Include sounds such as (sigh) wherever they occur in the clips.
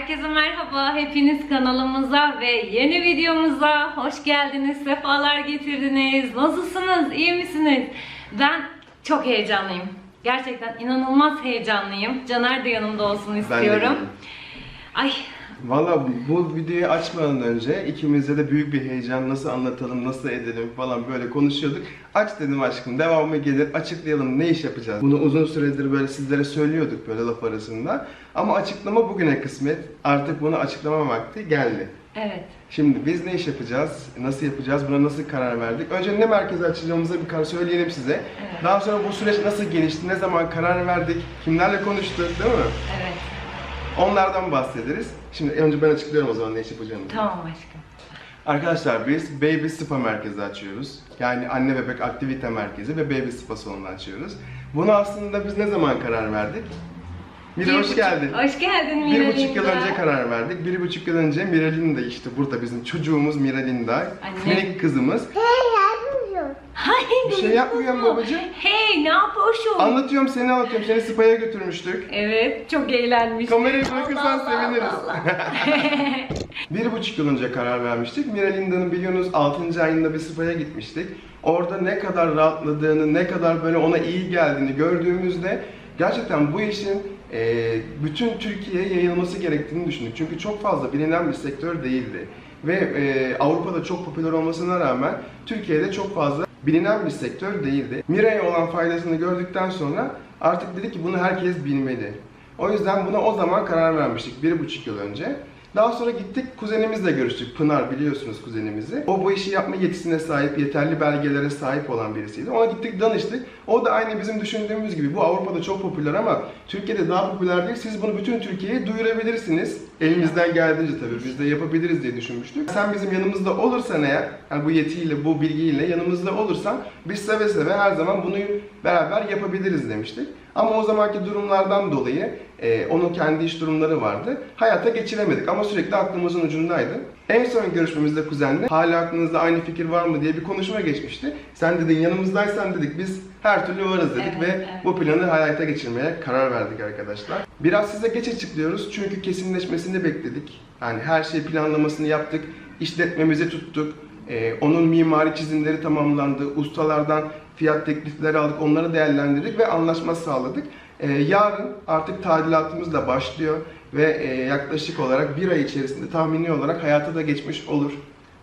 Herkese merhaba. Hepiniz kanalımıza ve yeni videomuza hoş geldiniz. Sefalar getirdiniz. Nasılsınız? İyi misiniz? Ben çok heyecanlıyım. Gerçekten inanılmaz heyecanlıyım. Caner de yanımda olsun istiyorum. Ay Valla bu videoyu açmadan önce ikimizde de büyük bir heyecan nasıl anlatalım, nasıl edelim falan böyle konuşuyorduk. Aç dedim aşkım, devamı gelir, açıklayalım ne iş yapacağız. Bunu uzun süredir böyle sizlere söylüyorduk böyle laf arasında. Ama açıklama bugüne kısmet. Artık bunu açıklama vakti geldi. evet. Şimdi biz ne iş yapacağız, nasıl yapacağız, buna nasıl karar verdik? Önce ne merkezi açacağımızı bir karar söyleyelim size. Evet. Daha sonra bu süreç nasıl gelişti, ne zaman karar verdik, kimlerle konuştuk değil mi? Evet. Onlardan bahsederiz. Şimdi önce ben açıklıyorum o zaman ne iş yapacağımızı. Tamam aşkım. Arkadaşlar biz Baby Spa merkezi açıyoruz. Yani anne bebek aktivite merkezi ve Baby Spa salonu açıyoruz. Bunu aslında biz ne zaman karar verdik? Mira Bir hoş buçuk- geldin. Hoş geldin Bir Mira buçuk yıl Linda. önce karar verdik. Bir buçuk yıl önce Miralinda işte burada bizim çocuğumuz Miralinda. Anne. Minik kızımız. Hayır. Bir şey yapmıyorum babacığım. Hey ne yapıyorsun? Anlatıyorum seni anlatıyorum. Seni spa'ya götürmüştük. Evet çok eğlenmiş. Kamerayı bırakırsan Allah Allah seviniriz. (laughs) Bir buçuk yıl önce karar vermiştik. Miralinda'nın biliyorsunuz 6. ayında bir spa'ya gitmiştik. Orada ne kadar rahatladığını, ne kadar böyle ona iyi geldiğini gördüğümüzde gerçekten bu işin e, bütün Türkiye'ye yayılması gerektiğini düşündük. Çünkü çok fazla bilinen bir sektör değildi. Ve e, Avrupa'da çok popüler olmasına rağmen Türkiye'de çok fazla bilinen bir sektör değildi. Mira'ya olan faydasını gördükten sonra artık dedik ki bunu herkes bilmeli. O yüzden buna o zaman karar vermiştik bir buçuk yıl önce. Daha sonra gittik kuzenimizle görüştük. Pınar biliyorsunuz kuzenimizi. O bu işi yapma yetisine sahip, yeterli belgelere sahip olan birisiydi. Ona gittik danıştık. O da aynı bizim düşündüğümüz gibi bu Avrupa'da çok popüler ama Türkiye'de daha popüler değil. Siz bunu bütün Türkiye'ye duyurabilirsiniz. Elimizden geldiğince tabii biz de yapabiliriz diye düşünmüştük. Sen bizim yanımızda olursan eğer, yani bu yetiyle, bu bilgiyle yanımızda olursan biz seve seve her zaman bunu beraber yapabiliriz demiştik. Ama o zamanki durumlardan dolayı e, onun kendi iş durumları vardı. Hayata geçiremedik ama sürekli aklımızın ucundaydı. En son görüşmemizde kuzenle hala aklınızda aynı fikir var mı diye bir konuşma geçmişti. Sen dedin yanımızdaysan dedik biz her türlü varız dedik Evet, ve evet. bu planı hayata geçirmeye karar verdik arkadaşlar. Biraz size geç açıklıyoruz çünkü kesinleşmesini bekledik. Yani her şey planlamasını yaptık, işletmemizi tuttuk. Ee, onun mimari çizimleri tamamlandı. Ustalardan fiyat teklifleri aldık, onları değerlendirdik ve anlaşma sağladık. Ee, yarın artık tadilatımız da başlıyor ve e, yaklaşık olarak bir ay içerisinde tahmini olarak hayata da geçmiş olur.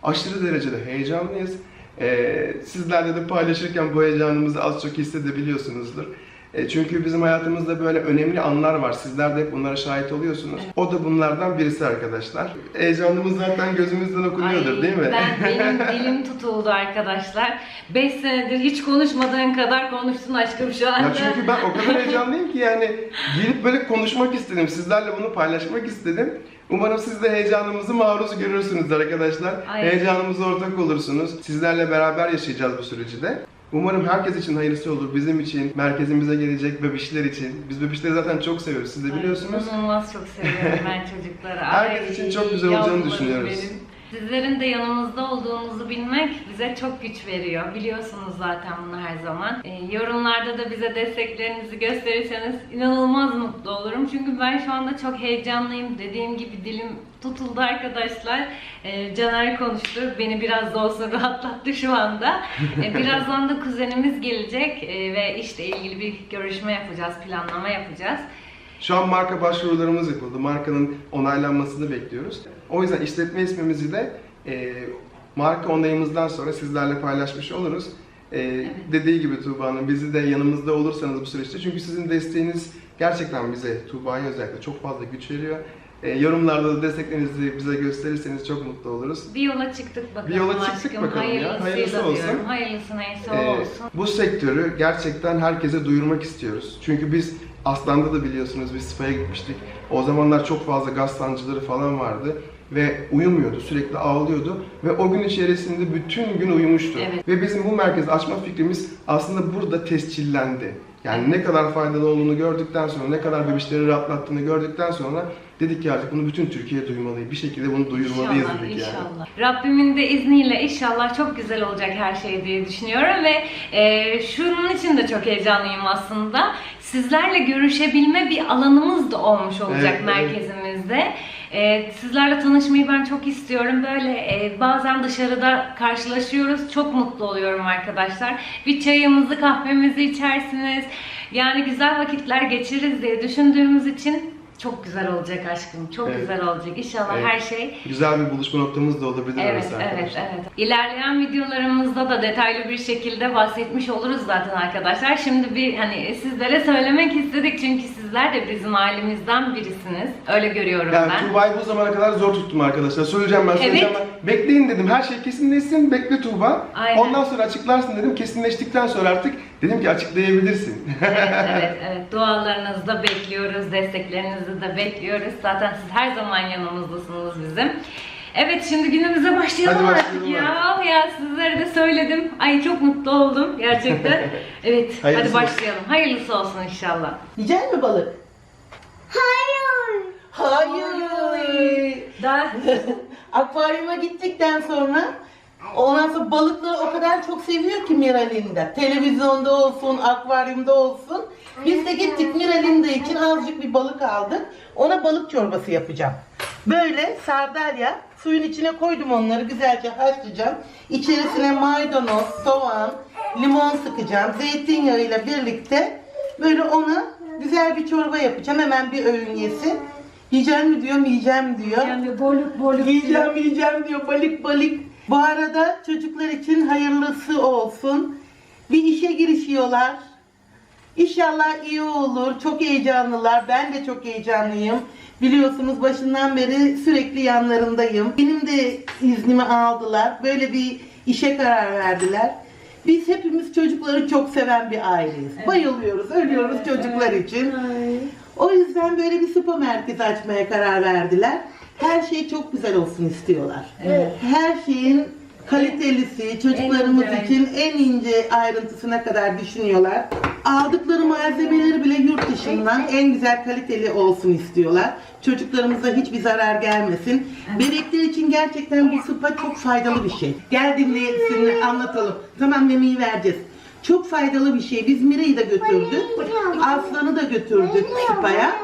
Aşırı derecede heyecanlıyız. Ee, sizlerle de paylaşırken bu heyecanımızı az çok hissedebiliyorsunuzdur. E, Çünkü bizim hayatımızda böyle önemli anlar var. Sizler de hep bunlara şahit oluyorsunuz. O da bunlardan birisi arkadaşlar. Heyecanımız zaten gözümüzden okunuyordur Ay, değil mi? Ben (laughs) benim dilim tutuldu arkadaşlar. 5 senedir hiç konuşmadığın kadar konuştun aşkım şu anda. Ya çünkü ben o kadar heyecanlıyım ki yani gelip böyle konuşmak istedim. Sizlerle bunu paylaşmak istedim. Umarım siz de heyecanımızı maruz görürsünüz arkadaşlar. Ay. Heyecanımıza ortak olursunuz. Sizlerle beraber yaşayacağız bu süreci de. Umarım herkes için hayırlısı olur. Bizim için, merkezimize gelecek bebişler için. Biz bebişleri zaten çok seviyoruz. Siz de biliyorsunuz. Ay, İnanılmaz çok seviyorum ben (laughs) çocukları. Herkes için çok güzel olacağını düşünüyoruz. benim. Sizlerin de yanımızda olduğunuzu bilmek bize çok güç veriyor. Biliyorsunuz zaten bunu her zaman. Ee, yorumlarda da bize desteklerinizi gösterirseniz inanılmaz mutlu olurum. Çünkü ben şu anda çok heyecanlıyım. Dediğim gibi dilim tutuldu arkadaşlar. Ee, Caner konuştu. Beni biraz da olsa (laughs) rahatlattı şu anda. Ee, (laughs) birazdan da kuzenimiz gelecek ee, ve işle ilgili bir görüşme yapacağız, planlama yapacağız. Şu an marka başvurularımız yapıldı. Markanın onaylanmasını bekliyoruz. O yüzden işletme ismimizi de e, marka onayımızdan sonra sizlerle paylaşmış oluruz. E, Dediği gibi Tuğba Hanım, bizi de yanımızda olursanız bu süreçte. Çünkü sizin desteğiniz gerçekten bize, Tuğba'ya özellikle çok fazla güç veriyor. E, yorumlarda da desteklerinizi bize gösterirseniz çok mutlu oluruz. Bir yola çıktık bakalım Bir yola çıktık aşkım. bakalım ya. Hayırlısı olsun. diyorum. Hayırlısı neyse o Ee, olsun. bu sektörü gerçekten herkese duyurmak istiyoruz. Çünkü biz Aslan'da da biliyorsunuz biz spa'ya gitmiştik. O zamanlar çok fazla gaz sancıları falan vardı ve uyumuyordu, sürekli ağlıyordu ve o gün içerisinde bütün gün uyumuştu. Evet. Ve bizim bu merkezi açma fikrimiz aslında burada tescillendi. Yani ne kadar faydalı olduğunu gördükten sonra, ne kadar bebişleri rahatlattığını gördükten sonra dedik ki artık bunu bütün Türkiye duymalı. Bir şekilde bunu duyurmalıyız İnşallah, dedik yani. inşallah. Rabbimin de izniyle inşallah çok güzel olacak her şey diye düşünüyorum ve e, şunun için de çok heyecanlıyım aslında. Sizlerle görüşebilme bir alanımız da olmuş olacak Evet, evet. merkezimizde. Ee, sizlerle tanışmayı ben çok istiyorum. Böyle e, bazen dışarıda karşılaşıyoruz. Çok mutlu oluyorum arkadaşlar. Bir çayımızı, kahvemizi içersiniz. Yani güzel vakitler geçiririz diye düşündüğümüz için çok güzel olacak aşkım. Çok Evet. güzel olacak. İnşallah Evet. her şey Güzel bir buluşma noktamız da olabilir Evet, arası evet, arkadaşlar. evet. İlerleyen videolarımızda da detaylı bir şekilde bahsetmiş oluruz zaten arkadaşlar. Şimdi bir hani sizlere söylemek istedik çünkü sizler de bizim ailemizden birisiniz. Öyle görüyorum Yani ben. Tuğba'yı bu zamana kadar zor tuttum arkadaşlar. Söyleyeceğim ben, söyleyeceğim Evet. ben. Bekleyin dedim, her şey kesinleşsin, bekle Tuğba. Aynen. Ondan sonra açıklarsın dedim. Kesinleştikten sonra artık dedim ki açıklayabilirsin. evet, (laughs) evet, evet. Dualarınızı da bekliyoruz, desteklerinizi de bekliyoruz. Zaten siz her zaman yanımızdasınız bizim. Evet şimdi günümüze başlayalım Hadi artık başlayalım ya. Ya sizlere de söyledim. Ay çok mutlu oldum gerçekten. (laughs) Evet Hayırlısı hadi başlayalım. Hayırlısı olsun inşallah. Yiyecek mi balık? Hayır. Hayır. Daha (laughs) Akvaryuma gittikten sonra ondan sonra balıkları o kadar çok seviyor ki Miralinda. Televizyonda olsun, akvaryumda olsun. Biz de gittik Miralinda için azıcık bir balık aldık. Ona balık çorbası yapacağım. Böyle sardalya suyun içine koydum onları güzelce haşlayacağım. İçerisine maydanoz, soğan, limon sıkacağım. Zeytinyağıyla birlikte böyle ona güzel bir çorba yapacağım. Hemen bir öğün yesin. Yiyeceğim mi diyorum, yiyeceğim diyor. yani boluk boluk Yiyeceğim yiyeceğim diyor balık balık. Bu arada çocuklar için hayırlısı olsun. Bir işe girişiyorlar. İnşallah iyi olur. Çok heyecanlılar. Ben de çok heyecanlıyım. Biliyorsunuz başından beri sürekli yanlarındayım. Benim de iznimi aldılar. Böyle bir işe karar verdiler. Biz hepimiz çocukları çok seven bir aileyiz. Bayılıyoruz, ölüyoruz çocuklar için. O yüzden böyle bir spa merkezi açmaya karar verdiler. Her şey çok güzel olsun istiyorlar. Evet. Her şeyin kalitelisi, çocuklarımız En için en ince ayrıntısına kadar düşünüyorlar. Aldıkları malzemeleri bile yurt dışından en güzel kaliteli olsun istiyorlar. Çocuklarımıza hiçbir zarar gelmesin. Bebekler için gerçekten bu spa çok faydalı bir şey. Gel dinleyelim, anlatalım. Tamam memeyi vereceğiz. Çok faydalı bir şey. Biz Mira'yı da götürdük. Aslan'ı da götürdük spaya.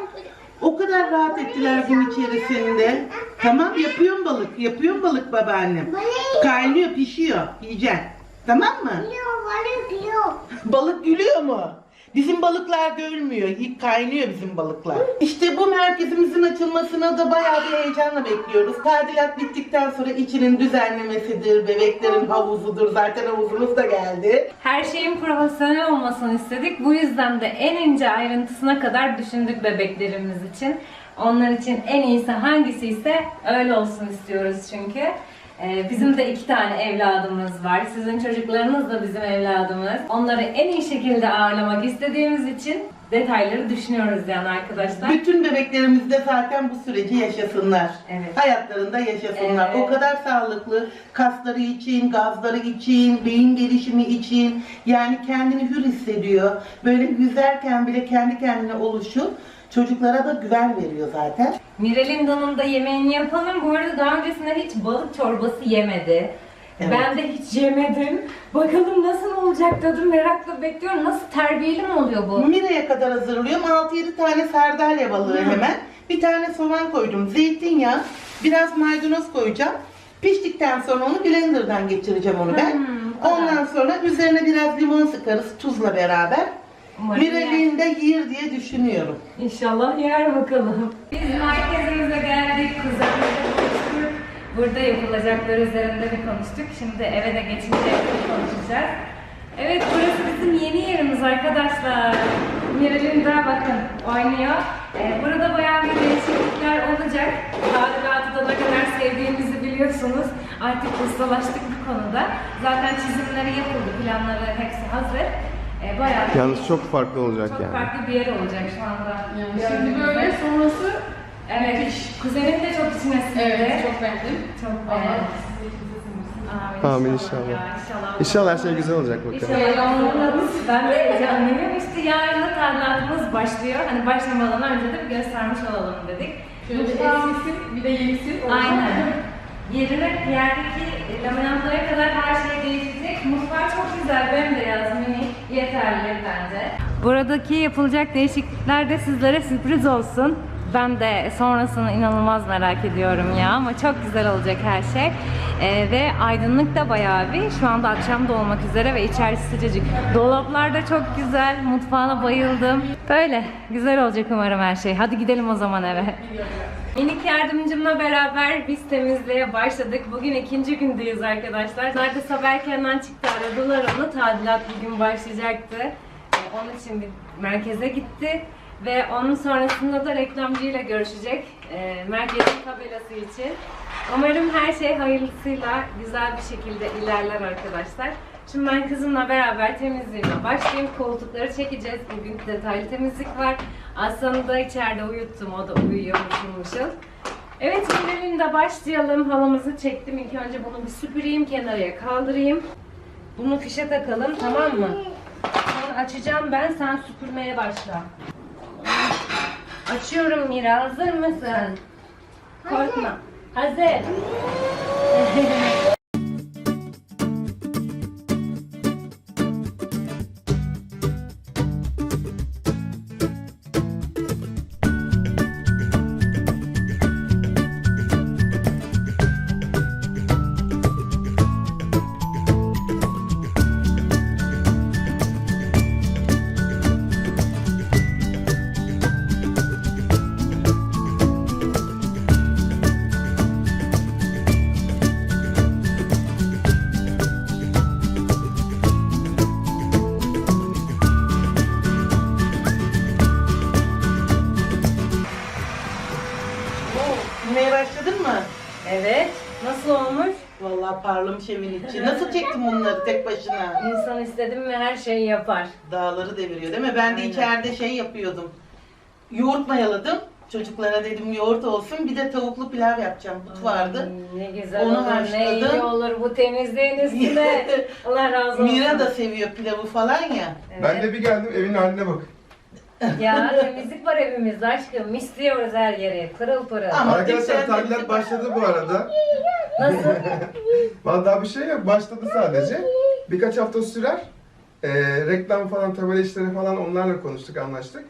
O kadar rahat ettiler gün içerisinde. Tamam yapıyorum balık. Yapıyorum balık babaannem. Kaynıyor pişiyor. Yiyeceksin. Tamam mı? Balık gülüyor mu? Bizim balıklar. Hiç kaynıyor bizim balıklar. İşte bu merkezimizin açılmasına da bayağı bir heyecanla bekliyoruz. Tadilat bittikten sonra içinin düzenlemesidir, bebeklerin havuzudur. Zaten havuzumuz da geldi. Her şeyin profesyonel olmasını istedik. Bu yüzden de en ince ayrıntısına kadar düşündük bebeklerimiz için. Onlar için en iyisi hangisi ise öyle olsun istiyoruz çünkü. Ee, bizim de iki tane evladımız var. Sizin çocuklarınız da bizim evladımız. Onları en iyi şekilde ağırlamak istediğimiz için detayları düşünüyoruz yani arkadaşlar. Bütün bebeklerimiz de zaten bu süreci yaşasınlar. Evet. Hayatlarında yaşasınlar. Evet. O kadar sağlıklı. Kasları için, gazları için, beyin gelişimi için. Yani kendini hür hissediyor. Böyle yüzerken bile kendi kendine oluşu çocuklara da güven veriyor zaten. Mirelinda'nın da yemeğini yapalım. Bu arada daha öncesinde hiç balık çorbası yemedi. Evet. Ben de hiç yemedim. Bakalım nasıl olacak dedim. Merakla bekliyorum. Nasıl terbiyeli mi oluyor bu? Mira'ya kadar hazırlıyorum. 6-7 tane sardalya balığı Hı. hemen. Bir tane soğan koydum. Zeytinyağı, biraz maydanoz koyacağım. Piştikten sonra onu blenderdan geçireceğim onu ben. Hı. Ondan sonra üzerine biraz limon sıkarız tuzla beraber. Umarım yer. Miral'in de yer diye düşünüyorum. İnşallah yer bakalım. Biz merkezimize geldik. Kuzenimizle konuştuk. Burada yapılacaklar üzerinde bir konuştuk. Şimdi eve de geçince konuşacağız. Evet burası bizim yeni yerimiz arkadaşlar. Miral'in daha bakın oynuyor. Ee, burada bayağı bir değişiklikler olacak. Tadilatı da ne kadar sevdiğimizi biliyorsunuz. Artık ustalaştık bu konuda. Zaten çizimleri yapıldı, planları hepsi hazır. Ee, bayağı Yalnız çok farklı olacak çok yani. farklı bir yer olacak şu anda. Şimdi gördüğünüz böyle sonrası Evet, kuzenim de çok içine sindi. evet çok beğendim. Çok beğendim. sevmesin. Amin ya, inşallah. inşallah. İnşallah her şey güzel olacak bakalım. İnşallah yollarız. Ben de heyecanlıyım. İşte yarın da tadilatımız başlıyor. Hani başlamadan önce de bir göstermiş olalım dedik. Şöyle eskisin, bir de yenisin. Aynen. Yerine, yerdeki laminatlara kadar her şey değişecek. Mutfağı çok güzel, bembeyaz, minik, yeterli bence. Buradaki yapılacak değişiklikler de sizlere sürpriz olsun. Ben de sonrasını inanılmaz merak ediyorum ya ama çok güzel olacak her şey. Ee, ve aydınlık da bayağı bir. Şu anda akşam da olmak üzere ve içerisi sıcacık. Dolaplar da çok güzel. Mutfağına bayıldım. Böyle güzel olacak umarım her şey. Hadi gidelim o zaman eve. Minik yardımcımla beraber biz temizliğe başladık. Bugün ikinci gündeyiz arkadaşlar. Nerede sabah erkenden çıktı aradılar onu. Tadilat bugün başlayacaktı. Ee, Onun için bir merkeze gitti. Ve onun sonrasında da reklamcıyla görüşecek. e, merkezin tabelası için. Umarım her şey hayırlısıyla güzel bir şekilde ilerler arkadaşlar. Şimdi ben kızımla beraber temizliğime başlayayım. Koltukları çekeceğiz. Bugün detaylı temizlik var. Aslanı da içeride uyuttum. O da uyuyor mışıl. Evet de başlayalım. Halımızı çektim. İlk önce bunu bir süpüreyim. Kenarıya kaldırayım. Bunu fişe takalım tamam mı? Sonra açacağım ben. Sen süpürmeye başla. Açıyorum Mira. Hazır mısın? Korkma. Hazır. (laughs) parlamış evin içi. Nasıl çektin bunları tek başına? İnsan istedim mi her şeyi yapar. Dağları deviriyor değil mi? Ben de Aynen. içeride şey yapıyordum. Yoğurt mayaladım. Çocuklara dedim yoğurt olsun. Bir de tavuklu pilav yapacağım. But vardı. Ay, Ne güzel Onu olur, ne haşladım. iyi olur bu temizliğin üstüne. (laughs) Allah razı olsun. Mira da seviyor pilavı falan ya. Evet. Ben de bir geldim evin haline bak. Ya temizlik var evimizde aşkım. Misliyoruz her yeri. Pırıl pırıl. Ama Arkadaşlar tadilat başladı bu arada. Nasıl? (laughs) Vallahi bir şey yok. Başladı sadece. Birkaç hafta sürer. Ee, reklam falan, tabela işleri falan onlarla konuştuk, anlaştık.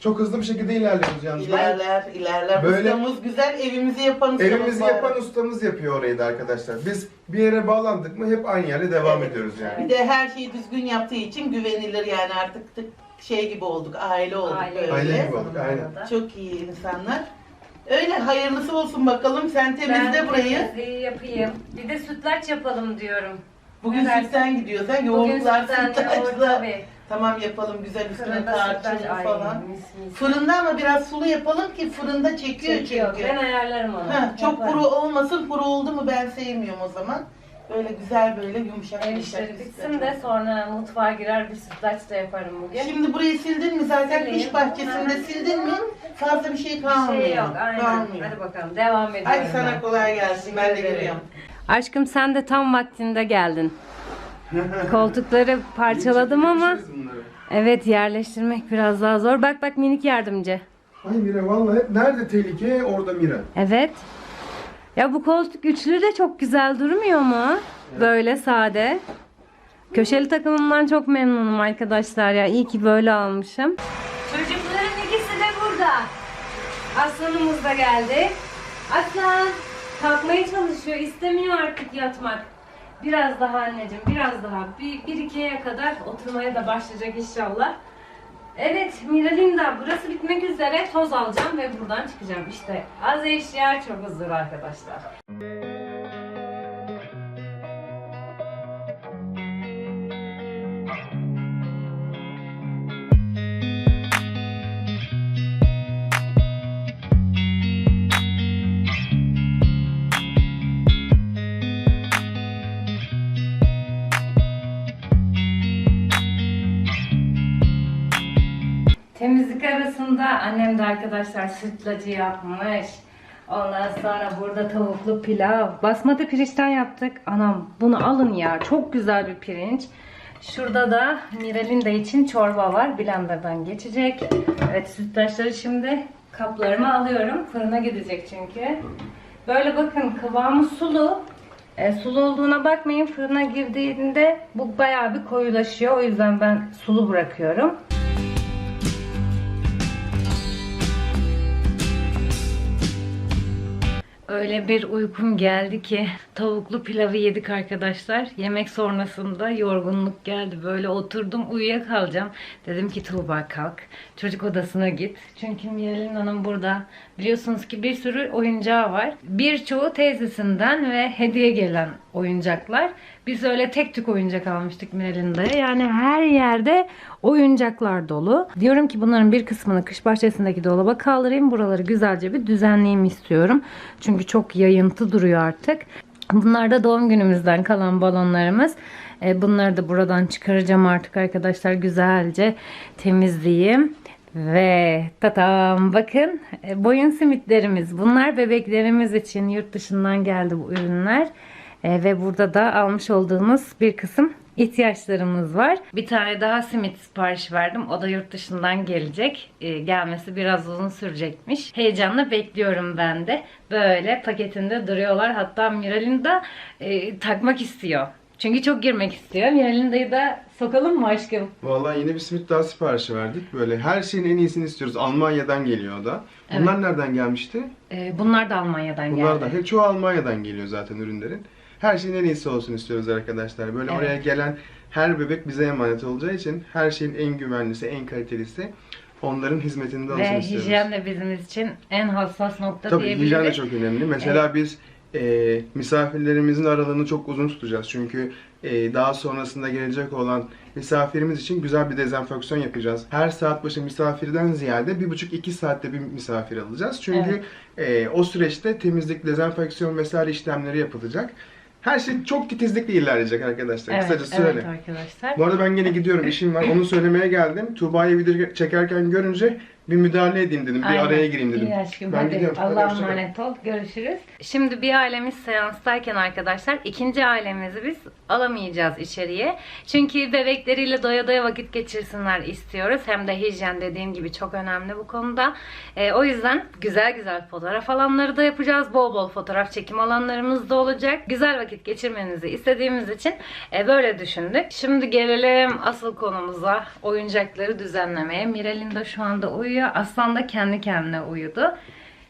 Çok hızlı bir şekilde ilerliyoruz yalnız. İlerler, ilerler. Böyle- Ustamız güzel, evimizi yapan ustamız Evimizi var. yapan ustamız yapıyor orayı da arkadaşlar. Biz bir yere bağlandık mı hep aynı yere devam ediyoruz yani. Bir de her şeyi düzgün yaptığı için güvenilir yani artık tık- şey gibi olduk, aile olduk böyle. Aile gibi olduk, aynen. Çok iyi insanlar. Öyle hayırlısı olsun bakalım. Sen temizle Ben burayı. temizliği yapayım. Bir de sütlaç yapalım diyorum. Bugün Ne dersin? sütten gidiyoruz ha. Bugün Yoğurtlar, sütten yoğurt sütlaçlar. tabii. Tamam yapalım güzel üstüne Fırında ay, falan. mis mis. Fırında ama biraz sulu yapalım ki fırında çekiyor, Çekiyor. çünkü. Ben ayarlarım onu. Ha, çok Yaparım. kuru olmasın. Kuru oldu mu ben sevmiyorum o zaman. Böyle güzel böyle yumuşak Ev yumuşak işleri bir bitsin de sonra mutfağa girer bir sütlaç da yaparım bugün. Şimdi burayı sildin mi? Zaten Sileyim. kış bahçesinde Ha. sildin mi? Fazla bir şey bir kalmıyor. şey yok. Aynen. Kalmıyor. Hadi bakalım devam ediyorum. Hadi sana ben. kolay gelsin. Ben de ederim. geliyorum. Aşkım sen de tam vaktinde geldin. (laughs) Koltukları parçaladım ama evet yerleştirmek biraz daha zor. Bak bak minik yardımcı. Ay Mira vallahi hep nerede tehlike orada Mira. Evet. Ya bu koltuk üçlü de çok güzel durmuyor mu? Böyle sade. Köşeli takımımdan çok memnunum arkadaşlar ya. İyi ki böyle almışım. Çocukların ikisi de burada. Aslanımız da geldi. Aslan kalkmaya çalışıyor. istemiyor artık yatmak. Biraz daha anneciğim, biraz daha. Bir, bir ikiye kadar oturmaya da başlayacak inşallah. Evet Miralinda burası bitmek üzere toz alacağım ve buradan çıkacağım. İşte az eşya çok huzur arkadaşlar. Temizlik arasında annem de arkadaşlar sütlacı yapmış. Ondan sonra burada tavuklu pilav. Basmati pirinçten yaptık. Anam bunu alın ya. Çok güzel bir pirinç. Şurada da Miralinda için çorba var. Blender'dan geçecek. Evet sütlaçları şimdi kaplarıma alıyorum. Fırına gidecek çünkü. Böyle bakın kıvamı sulu. E, sulu olduğuna bakmayın. Fırına girdiğinde bu bayağı bir koyulaşıyor. O yüzden ben sulu bırakıyorum. Öyle bir uykum geldi ki tavuklu pilavı yedik arkadaşlar. Yemek sonrasında yorgunluk geldi. Böyle oturdum uyuyakalacağım. Dedim ki Tuğba kalk. Çocuk odasına git. Çünkü Miral'in Hanım burada. Biliyorsunuz ki bir sürü oyuncağı var. Birçoğu teyzesinden ve hediye gelen oyuncaklar. Biz öyle tek tük oyuncak almıştık Miral'in Yani her yerde oyuncaklar dolu. Diyorum ki bunların bir kısmını kış bahçesindeki dolaba kaldırayım. Buraları güzelce bir düzenleyeyim istiyorum. Çünkü çok yayıntı duruyor artık. Bunlar da doğum günümüzden kalan balonlarımız. E, Bunları da buradan çıkaracağım artık arkadaşlar. Güzelce temizleyeyim. Ve tatam bakın e, boyun simitlerimiz. Bunlar bebeklerimiz için yurt dışından geldi bu ürünler. E, ve burada da almış olduğumuz bir kısım ihtiyaçlarımız var. Bir tane daha simit sipariş verdim. O da yurt dışından gelecek. E, gelmesi biraz uzun sürecekmiş. Heyecanla bekliyorum ben de. Böyle paketinde duruyorlar. Hatta Miral'in e, takmak istiyor. Çünkü çok girmek istiyor. Miral'in da sokalım mı aşkım? Vallahi yeni bir simit daha siparişi verdik. Böyle her şeyin en iyisini istiyoruz. Almanya'dan geliyor o da. Bunlar nereden gelmişti? E, bunlar da Almanya'dan Bunlar geldi. da. Çoğu Almanya'dan geliyor zaten ürünlerin. Her şeyin en iyisi olsun istiyoruz arkadaşlar. Böyle Evet. oraya gelen her bebek bize emanet olacağı için her şeyin en güvenlisi, en kalitelisi onların hizmetinde olsun Ve istiyoruz. hijyen de bizim için en hassas nokta Tabii diyebiliriz. hijyen de çok önemli. Mesela biz e, misafirlerimizin aralığını çok uzun tutacağız. Çünkü e, daha sonrasında gelecek olan misafirimiz için güzel bir dezenfeksiyon yapacağız. Her saat başı misafirden ziyade bir buçuk iki saatte bir misafir alacağız. Çünkü e, o süreçte temizlik, dezenfeksiyon vesaire işlemleri yapılacak. Her şey çok titizlikle ilerleyecek arkadaşlar. Evet, Kısacası evet öyle. arkadaşlar. Bu arada ben gene gidiyorum işim var. Onu söylemeye geldim. Tuğba'yı video çekerken görünce bir müdahale edeyim dedim. Bir Aynen. araya gireyim dedim. İyi aşkım ben hadi Allah'a emanet ol. Görüşürüz. Şimdi bir ailemiz seanstayken arkadaşlar ikinci ailemizi biz alamayacağız içeriye. Çünkü bebekleriyle doya doya vakit geçirsinler istiyoruz. Hem de hijyen dediğim gibi çok önemli bu konuda. Ee, o yüzden güzel güzel fotoğraf alanları da yapacağız. Bol bol fotoğraf çekim alanlarımız da olacak. Güzel vakit geçirmenizi istediğimiz için e, böyle düşündük. Şimdi gelelim asıl konumuza. Oyuncakları düzenlemeye. Miral'in de şu anda uyuyor. Aslan da kendi kendine uyudu.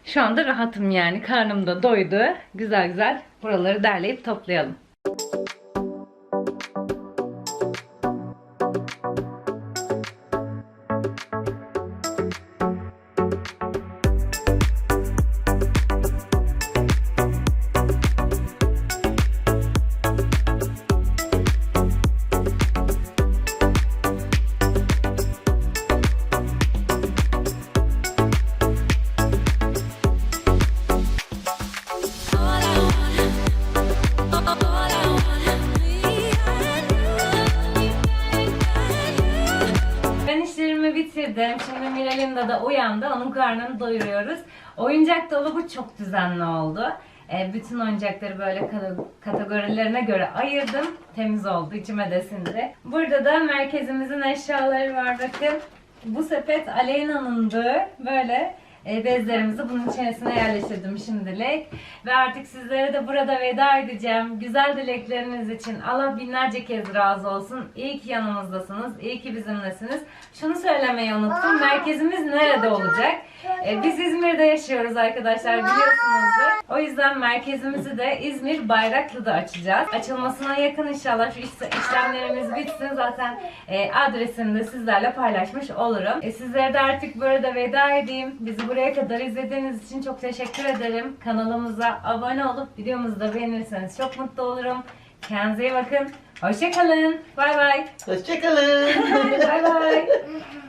Şu anda rahatım yani. Karnım da doydu. Güzel güzel buraları derleyip toplayalım. Da uyandı. Onun karnını doyuruyoruz. Oyuncak dolabı çok düzenli oldu. E, bütün oyuncakları böyle kategorilerine göre ayırdım. Temiz oldu. içime de sindi. Burada da merkezimizin eşyaları var bakın. Bu sepet Aleyna'nındı. Böyle bezlerimizi bunun içerisine yerleştirdim şimdilik. Ve artık sizlere de burada veda edeceğim. Güzel dilekleriniz için Allah binlerce kez razı olsun. İyi ki yanımızdasınız. İyi ki bizimlesiniz. Şunu söylemeyi unuttum. Merkezimiz nerede olacak? E, biz İzmir'de yaşıyoruz arkadaşlar biliyorsunuzdur. O yüzden merkezimizi de İzmir Bayraklı'da açacağız. Açılmasına yakın inşallah şu iş- işlemlerimiz bitsin. Zaten e, adresini de sizlerle paylaşmış olurum. E, sizlere de artık burada veda edeyim. Bizi buraya kadar izlediğiniz için çok teşekkür ederim. Kanalımıza abone olup videomuzu da beğenirseniz çok mutlu olurum. Kendinize iyi bakın. Hoşçakalın. Bay bay. Hoşçakalın. (laughs) Bay bay. (laughs)